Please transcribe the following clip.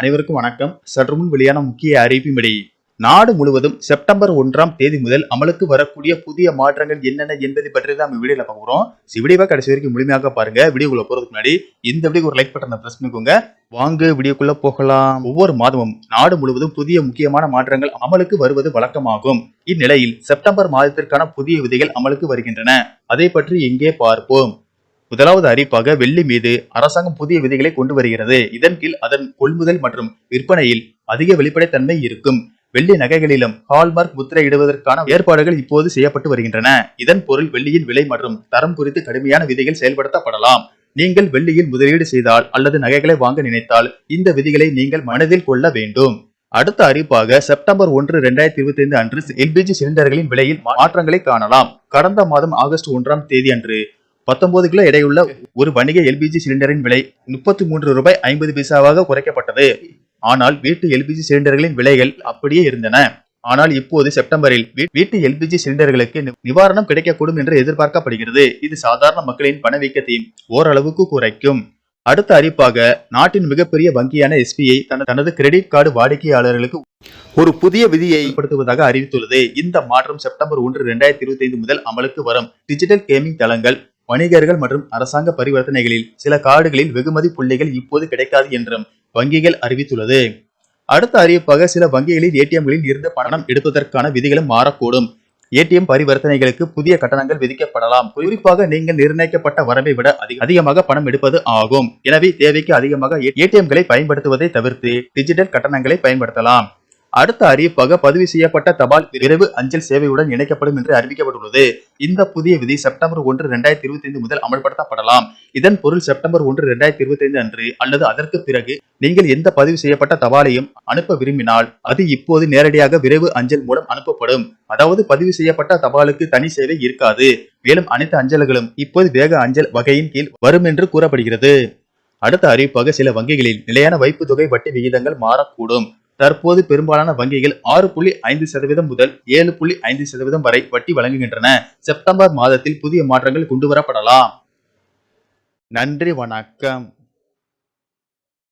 அனைவருக்கும் வணக்கம். சற்று முன் வெளியான முக்கிய அறிவிப்பின்படி நாடு முழுவதும் செப்டம்பர் ஒன்றாம் தேதி முதல் அமலுக்கு வரக்கூடிய புதிய மாற்றங்கள் என்னென்ன என்பதை பற்றி தான் நம்ம வீடியோல பார்க்க போறோம். வீடியோவை கடைசி வரைக்கும் முழுமையாக பாருங்க. வீடியோக்குள்ள போறதுக்கு முன்னாடி இந்த வீடியோ ஒரு லைக் பட்டனை பிரஸ் பண்ணிக்கோங்க. வாங்க வீடியோக்குள்ள போகலாம். ஒவ்வொரு மாதமும் நாடு முழுவதும் புதிய முக்கியமான மாற்றங்கள் அமலுக்கு வருவது வழக்கமாகும். இந்நிலையில் செப்டம்பர் மாதத்திற்கான புதிய விதிகள் அமலுக்கு வருகின்றன. அதை பற்றி இங்கே பார்ப்போம். முதலாவது அறிப்பாக வெள்ளி மீது அரசாங்கம் புதிய விதிகளை கொண்டு வருகிறது. இதன் கீழ் அதன் கொள்முதல் மற்றும் விற்பனையில் அதிக வெளிப்படைத்தன்மை இருக்கும். வெள்ளி நகைகளிலும் ஹால்மார்க் முத்திரையிடுவதற்கான ஏற்பாடுகள் இப்போது செய்யப்பட்டு வருகின்றன. இதன் பொருள் வெள்ளியின் விலை மற்றும் தரம் குறித்து கடுமையான விதிகள் செயல்படுத்தப்படலாம். நீங்கள் வெள்ளியில் முதலீடு செய்தால் அல்லது நகைகளை வாங்க நினைத்தால் இந்த விதிகளை நீங்கள் மனதில் கொள்ள வேண்டும். அடுத்த அறிவிப்பாக செப்டம்பர் ஒன்று இரண்டாயிரத்தி இருபத்தி ஐந்து அன்று எல்பிஜி சிலிண்டர்களின் விலையில் மாற்றங்களை காணலாம். கடந்த மாதம் ஆகஸ்ட் ஒன்றாம் தேதி அன்று பத்தொன்பது கிலோ எடையுள்ள ஒரு வணிக எல்பிஜி சிலிண்டரின் விலை முப்பத்தி மூன்று ரூபாய் ஐம்பது பைசாவாக குறைக்கப்பட்டது. ஆனால் வீட்டு எல்பிஜி சிலிண்டர்களின் விலைகள் அப்படியே இருந்தன. ஆனால் இப்போது செப்டம்பரில் வீட்டு எல்பிஜி சிலிண்டர்களுக்கு நிவாரணம் கிடைக்கக்கூடும் என்று எதிர்பார்க்கப்படுகிறது. இது சாதாரண மக்களின் பணவீக்கத்தையும் ஓரளவுக்கு குறைக்கும். அடுத்த அறிப்பாக நாட்டின் மிகப்பெரிய வங்கியான எஸ்பிஐ தனது கிரெடிட் கார்டு வாடிக்கையாளர்களுக்கு ஒரு புதிய விதியை ஏற்படுத்துவதாக அறிவித்துள்ளது. இந்த மாற்றம் செப்டம்பர் ஒன்று இரண்டாயிரத்தி இருபத்தி ஐந்து முதல் அமலுக்கு வரும். டிஜிட்டல் கேமிங் தளங்கள் வணிகர்கள் மற்றும் அரசாங்க பரிவர்த்தனைகளில் சில கார்டுகளில் வெகுமதி புள்ளிகள் இப்போது கிடைக்காது என்றும் வங்கிகள் அறிவித்துள்ளது. அடுத்த அறிவிப்பாக சில வங்கிகளில் ஏடிஎம்களில் இருந்து பணம் எடுப்பதற்கான விதிகளும் மாறக்கூடும். ஏடிஎம் பரிவர்த்தனைகளுக்கு புதிய கட்டணங்கள் விதிக்கப்படலாம். குறிப்பாக நீங்கள் நிர்ணயிக்கப்பட்ட வரம்பை விட அதிகமாக பணம் எடுப்பது ஆகும். எனவே தேவைக்கு அதிகமாக ஏடிஎம்களை பயன்படுத்துவதை தவிர்த்து டிஜிட்டல் கட்டணங்களை பயன்படுத்தலாம். அடுத்த அறிவிப்பாக பதிவு செய்யப்பட்ட தபால் விரைவு அஞ்சல் சேவையுடன் இணைக்கப்படும் என்று அறிவிக்கப்பட்டுள்ளது. இந்த புதிய விதி செப்டம்பர் ஒன்று இரண்டாயிரத்தி இருபத்தி ஐந்து முதல் அமல்படுத்தப்படலாம். இதன் பொருள் செப்டம்பர் ஒன்று இரண்டாயிரத்தி இருபத்தி ஐந்து அன்று அல்லது அதற்கு பிறகு நீங்கள் எந்த பதிவு செய்யப்பட்ட தபாலையும் அனுப்ப விரும்பினால் அது இப்போது நேரடியாக விரைவு அஞ்சல் மூலம் அனுப்பப்படும். அதாவது பதிவு செய்யப்பட்ட தபாலுக்கு தனி சேவை இருக்காது. மேலும் அனைத்து அஞ்சல்களும் இப்போது வேக அஞ்சல் வகையின் கீழ் வரும் என்று கூறப்படுகிறது. அடுத்த அறிவிப்பாக சில வங்கிகளில் நிலையான வைப்பு தொகை வட்டி விகிதங்கள் மாறக்கூடும். தற்போது பெரும்பாலான வங்கிகள் ஆறு புள்ளி ஐந்து சதவீதம் முதல் ஏழு புள்ளி ஐந்து சதவீதம் வரை வட்டி வழங்குகின்றன. செப்டம்பர் மாதத்தில் புதிய மாற்றங்கள் கொண்டு வரப்படலாம். நன்றி வணக்கம்.